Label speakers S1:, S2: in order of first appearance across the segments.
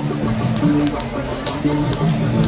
S1: Thank you.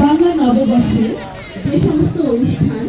S2: Bangla নববর্ষে যে সমস্ত অনুষ্ঠান